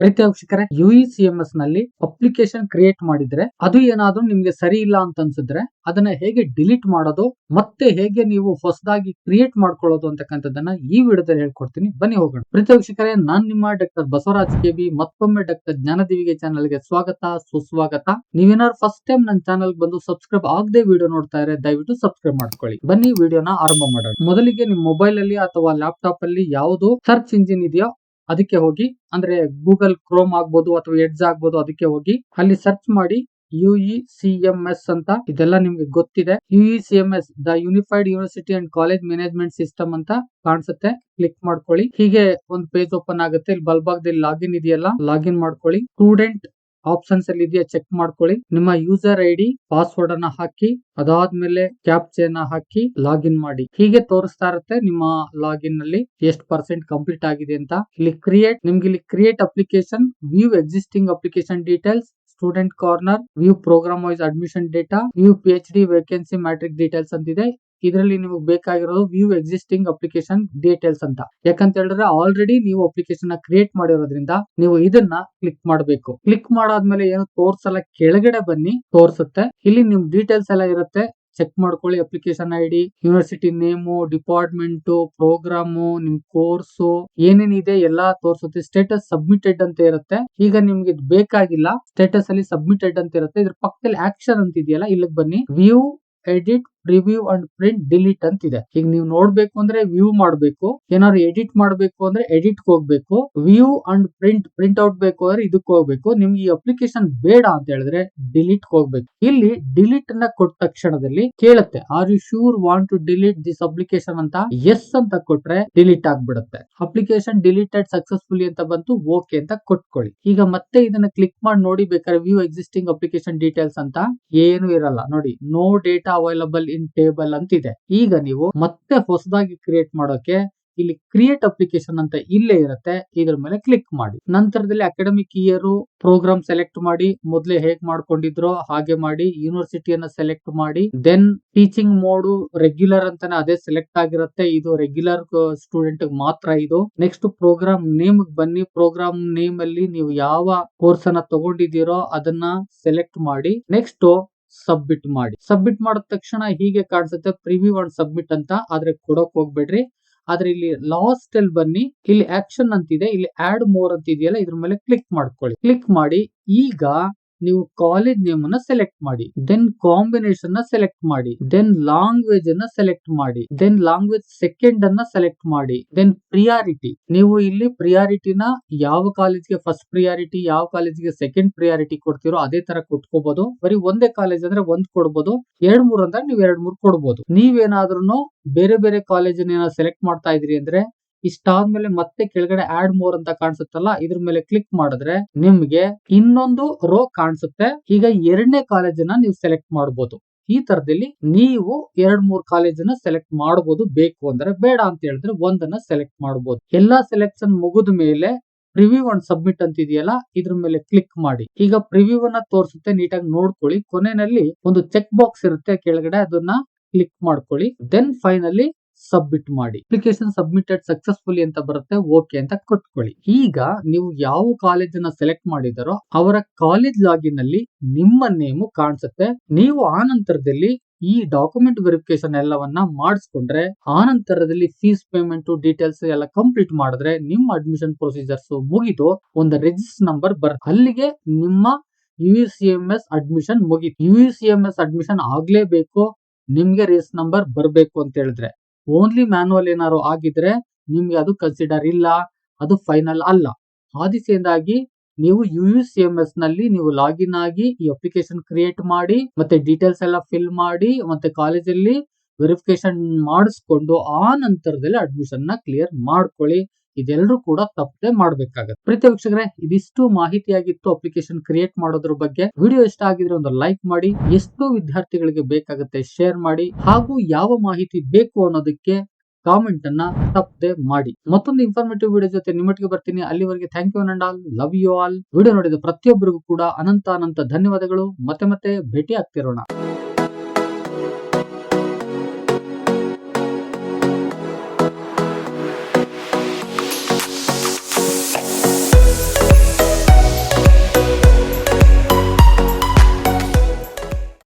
ಪ್ರೀತಿ U C M ಎಸ್ನಲ್ಲಿ application create ಮಾಡಿದ್ರೆ ಅದು ಏನಾದ್ರೂ ನಿಮ್ಗೆ ಸರಿ ಇಲ್ಲ ಅಂತ ಅನ್ಸಿದ್ರೆ ಅದನ್ನ ಹೇಗೆ ಡಿಲೀಟ್ ಮಾಡೋದು, ಮತ್ತೆ ಹೇಗೆ ನೀವು ಹೊಸದಾಗಿ ಕ್ರಿಯೇಟ್ ಮಾಡ್ಕೊಳ್ಳೋದು ಅಂತಕ್ಕಂಥದ್ದನ್ನ ಈ ವಿಡಿಯೋದಲ್ಲಿ ಹೇಳ್ಕೊಡ್ತೀನಿ. ಬನ್ನಿ ಹೋಗೋಣ. ಪ್ರೀತಿ ವೀಕ್ಷಕರೇ, ನಾನ್ ನಿಮ್ಮ ಡಾಕ್ಟರ್ ಬಸವರಾಜ್ ಕೆ ಬಿ, ಮತ್ತೊಮ್ಮೆ ಡಾಕ್ಟರ್ ಜ್ಞಾನದೇವಿಗೆ ಚಾನಲ್ಗೆ ಸ್ವಾಗತ, ಸುಸ್ವಾಗತ. ನೀವೇನಾದ್ರು ಫಸ್ಟ್ ಟೈಮ್ ನನ್ನ ಚಾನಲ್ ಬಂದು ಸಬ್ಸ್ಕ್ರೈಬ್ ಆಗದೆ ವಿಡಿಯೋ ನೋಡ್ತಾ ಇದ್ರೆ ದಯವಿಟ್ಟು ಸಬ್ಸ್ಕ್ರೈಬ್ ಮಾಡ್ಕೊಳ್ಳಿ. ಬನ್ನಿ ವಿಡಿಯೋನ ಆರಂಭ ಮಾಡೋಣ. ಮೊದಲಿಗೆ ನಿಮ್ ಮೊಬೈಲ್ ಅಲ್ಲಿ ಅಥವಾ ಲ್ಯಾಪ್ಟಾಪ್ ಅಲ್ಲಿ ಯಾವುದು ಸರ್ಚ್ ಇಂಜಿನ್ ಇದೆಯೋ ಅದಕ್ಕೆ ಹೋಗಿ, ಅಂದ್ರೆ ಗೂಗಲ್ ಕ್ರೋಮ್ ಆಗ್ಬೋದು ಅಥವಾ ಎಡ್ಜ್ ಆಗ್ಬೋದು ಅದಕ್ಕೆ ಹೋಗಿ, ಅಲ್ಲಿ ಸರ್ಚ್ ಮಾಡಿ ಯು ಸಿ ಎಂ ಎಸ್ ಅಂತ. ಇದೆಲ್ಲ ನಿಮ್ಗೆ ಗೊತ್ತಿದೆ. U C M S the unified university and college management system ಅಂತ ಕಾಣಿಸುತ್ತೆ. ಕ್ಲಿಕ್ ಮಾಡ್ಕೊಳ್ಳಿ. ಹೀಗೆ ಒಂದು ಪೇಜ್ ಓಪನ್ ಆಗುತ್ತೆ. ಇಲ್ಲಿ ಬಲ್ಬಾಗದಲ್ಲಿ ಲಾಗಿನ್ ಇದೆಯಲ್ಲ ಲಾಗಿನ್ ಮಾಡ್ಕೊಳ್ಳಿ. ಸ್ಟೂಡೆಂಟ್ ಆಪ್ಷನ್ಸ್ ಅಲ್ಲಿ ಇದೆಯಾ? ಚೆಕ್ ಮಾಡ್ಕೊಳ್ಳಿ. ನಿಮ್ಮ ಯೂಸರ್ ಐ ಡಿ ಪಾಸ್ವರ್ಡ್ ಅನ್ನ ಹಾಕಿ, ಅದಾದ್ಮೇಲೆ ಕ್ಯಾಪ್ಚೆನ ಹಾಕಿ ಲಾಗಿನ್ ಮಾಡಿ. ಹೀಗೆ ತೋರಿಸ್ತಾ ಇರುತ್ತೆ ನಿಮ್ಮ ಲಾಗಿನ್ನಲ್ಲಿ ಎಷ್ಟು ಪರ್ಸೆಂಟ್ ಕಂಪ್ಲೀಟ್ ಆಗಿದೆ ಅಂತ. ಇಲ್ಲಿ ಕ್ರಿಯೇಟ್ ನಿಮ್ಗೆ ಇಲ್ಲಿ create application view existing application details student corner view programme wise admission data view P H D vacancy matrix details ಅಂತಿದೆ. ಇದರಲ್ಲಿ ನಿಮಗೆ ಬೇಕಾಗಿರೋದು ವ್ಯೂ ಎಕ್ಸಿಸ್ಟಿಂಗ್ ಅಪ್ಲಿಕೇಶನ್ ಡೀಟೇಲ್ಸ್ ಅಂತ. ಯಾಕಂತ ಹೇಳಿದ್ರೆ ಆಲ್ರೆಡಿ ನೀವು ಅಪ್ಲಿಕೇಶನ್ ಕ್ರಿಯೇಟ್ ಮಾಡಿರೋದ್ರಿಂದ ನೀವು ಇದನ್ನ ಕ್ಲಿಕ್ ಮಾಡಬೇಕು. ಕ್ಲಿಕ್ ಮಾಡಾದ್ಮೇಲೆ ಏನು ತೋರ್ಸಲ್ಲ, ಕೆಳಗಡೆ ಬನ್ನಿ, ತೋರ್ಸುತ್ತೆ. ಇಲ್ಲಿ ನಿಮ್ ಡೀಟೇಲ್ಸ್ ಎಲ್ಲ ಇರುತ್ತೆ. ಚೆಕ್ ಮಾಡ್ಕೊಳ್ಳಿ application I D university name department programme ನಿಮ್ ಕೋರ್ಸು ಏನೇನಿದೆ ಎಲ್ಲಾ ತೋರಿಸುತ್ತೆ. ಸ್ಟೇಟಸ್ ಸಬ್ಮಿಟೆಡ್ ಅಂತ ಇರುತ್ತೆ. ಈಗ ನಿಮ್ಗೆ ಇದು ಬೇಕಾಗಿಲ್ಲ ಸ್ಟೇಟಸ್ ಅಲ್ಲಿ ಸಬ್ಮಿಟೆಡ್ ಅಂತ ಇರುತ್ತೆ. ಇದ್ರ ಪಕ್ಕದಲ್ಲಿ ಆಕ್ಷನ್ ಅಂತ ಇದೆಯಲ್ಲ, ಇಲ್ಲಿಗೆ ಬನ್ನಿ. View edit review and print delete ಅಂತ ಇದೆ ಈಗ ನೀವು ನೋಡ್ಬೇಕು ಅಂದ್ರೆ ವ್ಯೂ ಮಾಡ್ಬೇಕು, ಏನಾದ್ರು ಎಡಿಟ್ ಮಾಡ್ಬೇಕು ಅಂದ್ರೆ ಎಡಿಟ್ ಹೋಗ್ಬೇಕು view and print print out ಬೇಕು ಅಂದ್ರೆ ಇದಕ್ಕೆ ಹೋಗ್ಬೇಕು. ನಿಮ್ಗೆ ಈ ಅಪ್ಲಿಕೇಶನ್ ಬೇಡ ಅಂತ ಹೇಳಿದ್ರೆ ಡಿಲೀಟ್ ಹೋಗ್ಬೇಕು. ಇಲ್ಲಿ ಡಿಲೀಟ್ ಅನ್ನ ಕೊಟ್ಟ ತಕ್ಷಣದಲ್ಲಿ ಕೇಳುತ್ತೆ are you sure want to delete this application ಅಂತ. ಎಸ್ ಅಂತ ಕೊಟ್ರೆ ಡಿಲೀಟ್ ಆಗ್ಬಿಡುತ್ತೆ. ಅಪ್ಲಿಕೇಶನ್ ಡಿಲೀಟೆಡ್ ಸಕ್ಸಸ್ಫುಲಿ ಅಂತ ಬಂತು ಓಕೆ ಅಂತ ಕೊಟ್ಕೊಳ್ಳಿ. ಈಗ ಮತ್ತೆ ಇದನ್ನ ಕ್ಲಿಕ್ ಮಾಡಿ ನೋಡಿ, ಬೇಕಾದ್ರೆ ವ್ಯೂ ಎಕ್ಸಿಸ್ಟಿಂಗ್ ಅಪ್ಲಿಕೇಶನ್ ಡೀಟೇಲ್ಸ್ ಅಂತ. ಏನು ಇರಲ್ಲ. ನೋಡಿ no data available in table ಅಂತ ಇದೆ ಈಗ ನೀವು ಮತ್ತೆ ಹೊಸದಾಗಿ ಕ್ರಿಯೇಟ್ ಮಾಡೋಕೆ ಇಲ್ಲಿ ಕ್ರಿಯೇಟ್ ಅಪ್ಲಿಕೇಶನ್ ಅಂತ ಇಲ್ಲೇ ಇರುತ್ತೆ. ಇದ್ರ ಮೇಲೆ ಕ್ಲಿಕ್ ಮಾಡಿ. ನಂತರದಲ್ಲಿ ಅಕಾಡೆಮಿಕ್ ಇಯರ್ ಪ್ರೋಗ್ರಾಮ್ ಸೆಲೆಕ್ಟ್ ಮಾಡಿ. ಮೊದಲೇ ಹೇಗ್ ಮಾಡ್ಕೊಂಡಿದ್ರೋ ಹಾಗೆ ಮಾಡಿ. ಯೂನಿವರ್ಸಿಟಿಯನ್ನ ಸೆಲೆಕ್ಟ್ ಮಾಡಿ. ದೆನ್ ಟೀಚಿಂಗ್ ಮೋಡ್ ರೆಗ್ಯುಲರ್ ಅಂತಾನೆ ಅದೇ ಸೆಲೆಕ್ಟ್ ಆಗಿರುತ್ತೆ. ಇದು ರೆಗ್ಯುಲರ್ ಸ್ಟೂಡೆಂಟ್ ಮಾತ್ರ ಇದು. ನೆಕ್ಸ್ಟ್ ಪ್ರೋಗ್ರಾಮ್ ನೇಮ್ ಬನ್ನಿ. ಪ್ರೋಗ್ರಾಮ್ ನೇಮ್ ಅಲ್ಲಿ ನೀವು ಯಾವ ಕೋರ್ಸ್ ಅನ್ನ ತಗೊಂಡಿದ್ದೀರೋ ಅದನ್ನ ಸೆಲೆಕ್ಟ್ ಮಾಡಿ. ನೆಕ್ಸ್ಟ್ ಸಬ್ಮಿಟ್ ಮಾಡಿ. ಸಬ್ಮಿಟ್ ಮಾಡಿದ ತಕ್ಷಣ ಹೀಗೆ ಕಾಣಿಸುತ್ತೆ ಪ್ರಿವ್ಯೂ ಅಂಡ್ ಸಬ್ಮಿಟ್ ಅಂತ. ಆದ್ರೆ ಕೊಡಕ್ ಹೋಗ್ಬೇಡ್ರಿ. ಆದ್ರೆ ಇಲ್ಲಿ ಲಾಸ್ಟ್ ಅಲ್ಲಿ ಬನ್ನಿ. ಇಲ್ಲಿ ಆಕ್ಷನ್ ಅಂತಿದೆ. ಇಲ್ಲಿ ಆಡ್ ಮೋರ್ ಅಂತ ಇದೆಯಲ್ಲ ಇದ್ರ ಮೇಲೆ ಕ್ಲಿಕ್ ಮಾಡ್ಕೊಳ್ಳಿ. ಕ್ಲಿಕ್ ಮಾಡಿ. ಈಗ ನೀವು ಕಾಲೇಜ್ ನೇಮ್ ಅನ್ನ ಸೆಲೆಕ್ಟ್ ಮಾಡಿ ದೆನ್ ಕಾಂಬಿನೇಷನ್ನ ಸೆಲೆಕ್ಟ್ ಮಾಡಿ ದೆನ್ ಲಾಂಗ್ವೇಜ್ ಅನ್ನ ಸೆಲೆಕ್ಟ್ ಮಾಡಿ ದೆನ್ ಲಾಂಗ್ವೇಜ್ ಸೆಕೆಂಡ್ ಅನ್ನ ಸೆಲೆಕ್ಟ್ ಮಾಡಿ ದೆನ್ ಪ್ರಿಯಾರಿಟಿ ನೀವು ಇಲ್ಲಿ ಪ್ರಿಯಾರಿಟಿನ ಯಾವ ಕಾಲೇಜ್ಗೆ ಫಸ್ಟ್ ಪ್ರಿಯಾರಿಟಿ ಯಾವ ಕಾಲೇಜ್ಗೆ ಸೆಕೆಂಡ್ ಪ್ರಿಯಾರಿಟಿ ಕೊಡ್ತೀರೋ ಅದೇ ತರ ಕೊಟ್ಕೋಬಹುದು ಬರೀ ಒಂದೇ ಕಾಲೇಜ್ ಅಂದ್ರೆ ಒಂದ್ ಕೊಡ್ಬೋದು, ಎರಡ್ ಮೂರ್ ಅಂದ್ರೆ ನೀವು ಎರಡ್ ಮೂರ್ ಕೊಡ್ಬೋದು. ನೀವೇನಾದ್ರೂ ಬೇರೆ ಬೇರೆ ಕಾಲೇಜ್ ಸೆಲೆಕ್ಟ್ ಮಾಡ್ತಾ ಇದ್ರಿ ಅಂದ್ರೆ ಇಷ್ಟಾದ್ಮೇಲೆ ಮತ್ತೆ ಕೆಳಗಡೆ ಆಡ್ ಮೋರ್ ಅಂತ ಕಾಣಿಸುತ್ತಲ್ಲ, ಇದ್ರ ಮೇಲೆ ಕ್ಲಿಕ್ ಮಾಡಿದ್ರೆ ನಿಮ್ಗೆ ಇನ್ನೊಂದು ರೋ ಕಾಣಿಸುತ್ತೆ. ಈಗ ಎರಡನೇ ಕಾಲೇಜನ್ನ ನೀವು ಸೆಲೆಕ್ಟ್ ಮಾಡಬಹುದು ಈ ತರದಲ್ಲಿ ನೀವು ಎರಡ್ ಮೂರ್ ಕಾಲೇಜನ್ನ ಸೆಲೆಕ್ಟ್ ಮಾಡಬಹುದು ಬೇಕು ಅಂದ್ರೆ ಬೇಡ ಅಂತ ಹೇಳಿದ್ರೆ ಒಂದನ್ನ ಸೆಲೆಕ್ಟ್ ಮಾಡಬಹುದು ಎಲ್ಲಾ ಸೆಲೆಕ್ಷನ್ ಮುಗಿದ ಮೇಲೆ ಪ್ರಿವ್ಯೂ ಅಂಡ್ ಸಬ್ಮಿಟ್ ಅಂತ ಇದೆಯಲ್ಲ ಇದ್ರ ಮೇಲೆ ಕ್ಲಿಕ್ ಮಾಡಿ. ಈಗ ಪ್ರಿವ್ಯೂ ಅನ್ನ ತೋರಿಸುತ್ತೆ ನೀಟಾಗಿ ನೋಡ್ಕೊಳ್ಳಿ. ಕೊನೆಯಲ್ಲಿ ಒಂದು ಚೆಕ್ ಬಾಕ್ಸ್ ಇರುತ್ತೆ, ಕೆಳಗಡೆ ಅದನ್ನ ಕ್ಲಿಕ್ ಮಾಡ್ಕೊಳ್ಳಿ. ದೆನ್ ಫೈನಲಿ ಸಬ್ಮಿಟ್ ಮಾಡಿ. ಅಪ್ಲಿಕೇಶನ್ ಸಬ್ಮಿಟೆಡ್ ಸಕ್ಸಸ್ಫುಲಿ ಅಂತ ಬರುತ್ತೆ ಓಕೆ ಅಂತ ಕೊಟ್ಕೊಳ್ಳಿ. ಈಗ ನೀವು ಯಾವ ಕಾಲೇಜನ್ನ ಸೆಲೆಕ್ಟ್ ಮಾಡಿದಾರೋ, ಅವರ ಕಾಲೇಜ್ ಲಾಗಿನ್ ಅಲ್ಲಿ ನಿಮ್ಮ ನೇಮು ಕಾಣಿಸುತ್ತೆ. ನೀವು ಆ ನಂತರದಲ್ಲಿ ಈ ಡಾಕ್ಯುಮೆಂಟ್ ವೆರಿಫಿಕೇಶನ್ ಎಲ್ಲವನ್ನ ಮಾಡಿಸ್ಕೊಂಡ್ರೆ ಆ ನಂತರದಲ್ಲಿ ಫೀಸ್ ಪೇಮೆಂಟ್ ಡೀಟೇಲ್ಸ್ ಎಲ್ಲ ಕಂಪ್ಲೀಟ್ ಮಾಡಿದ್ರೆ, ನಿಮ್ಮ ಅಡ್ಮಿಷನ್ ಪ್ರೊಸೀಜರ್ಸ್ ಮುಗಿದು ಒಂದು ರಿಜಿಸ್ಟರ್ ನಂಬರ್ ಬರುತ್ತೆ. ಅಲ್ಲಿಗೆ ನಿಮ್ಮ U C M S admission ಮುಗಿತು. U C M S admission ಆಗ್ಲೇಬೇಕು, ನಿಮ್ಗೆ ರೇಸ್ ನಂಬರ್ ಬರಬೇಕು ಅಂತ ಹೇಳಿದ್ರೆ. ಓನ್ಲಿ ಮ್ಯಾನುವಲ್ ಏನಾದ್ರು ಆಗಿದ್ರೆ ನಿಮ್ಗೆ ಅದು ಕನ್ಸಿಡರ್ ಇಲ್ಲ, ಅದು ಫೈನಲ್ ಅಲ್ಲ. ಆ ದಿಸೆಯಿಂದಾಗಿ ನೀವು ಯು ಯು ಸಿ ಎಂ ಎಸ್ನಲ್ಲಿ ನೀವು ಲಾಗಿನ್ ಆಗಿ ಈ ಅಪ್ಲಿಕೇಶನ್ ಕ್ರಿಯೇಟ್ ಮಾಡಿ, ಮತ್ತೆ ಡೀಟೇಲ್ಸ್ ಎಲ್ಲ ಫಿಲ್ ಮಾಡಿ, ಮತ್ತೆ ಕಾಲೇಜಲ್ಲಿ ವೆರಿಫಿಕೇಶನ್ ಮಾಡಿಸ್ಕೊಂಡು ಆ ನಂತರದಲ್ಲಿ ಅಡ್ಮಿಷನ್ನ ಕ್ಲಿಯರ್ ಮಾಡ್ಕೊಳ್ಳಿ. ಇದೆಲ್ಲರೂ ಕೂಡ ತಪ್ಪದೆ ಮಾಡಬೇಕಾಗುತ್ತೆ. ಪ್ರೀತಿ ವೀಕ್ಷಕರೇ, ಇದಿಷ್ಟು ಮಾಹಿತಿಯಾಗಿತ್ತು ಅಪ್ಲಿಕೇಶನ್ ಕ್ರಿಯೇಟ್ ಮಾಡೋದ್ರ ಬಗ್ಗೆ. ವಿಡಿಯೋ ಇಷ್ಟ ಆಗಿದ್ರೆ ಒಂದು ಲೈಕ್ ಮಾಡಿ, ಎಷ್ಟು ವಿದ್ಯಾರ್ಥಿಗಳಿಗೆ ಬೇಕಾಗುತ್ತೆ ಶೇರ್ ಮಾಡಿ, ಹಾಗೂ ಯಾವ ಮಾಹಿತಿ ಬೇಕು ಅನ್ನೋದಕ್ಕೆ ಕಾಮೆಂಟ್ ಅನ್ನ ತಪ್ಪದೆ ಮಾಡಿ. ಮತ್ತೊಂದು ಇನ್ಫಾರ್ಮೇಟಿವ್ ವಿಡಿಯೋ ಜೊತೆ ನಿಮ್ಮೊಟ್ಟಿಗೆ ಬರ್ತೀನಿ. ಅಲ್ಲಿವರೆಗೆ thank you and all love you all video ನೋಡಿದ ಪ್ರತಿಯೊಬ್ಬರಿಗೂ ಕೂಡ ಅನಂತ ಅನಂತ ಧನ್ಯವಾದಗಳು. ಮತ್ತೆ ಮತ್ತೆ ಭೇಟಿ ಆಗ್ತಿರೋಣ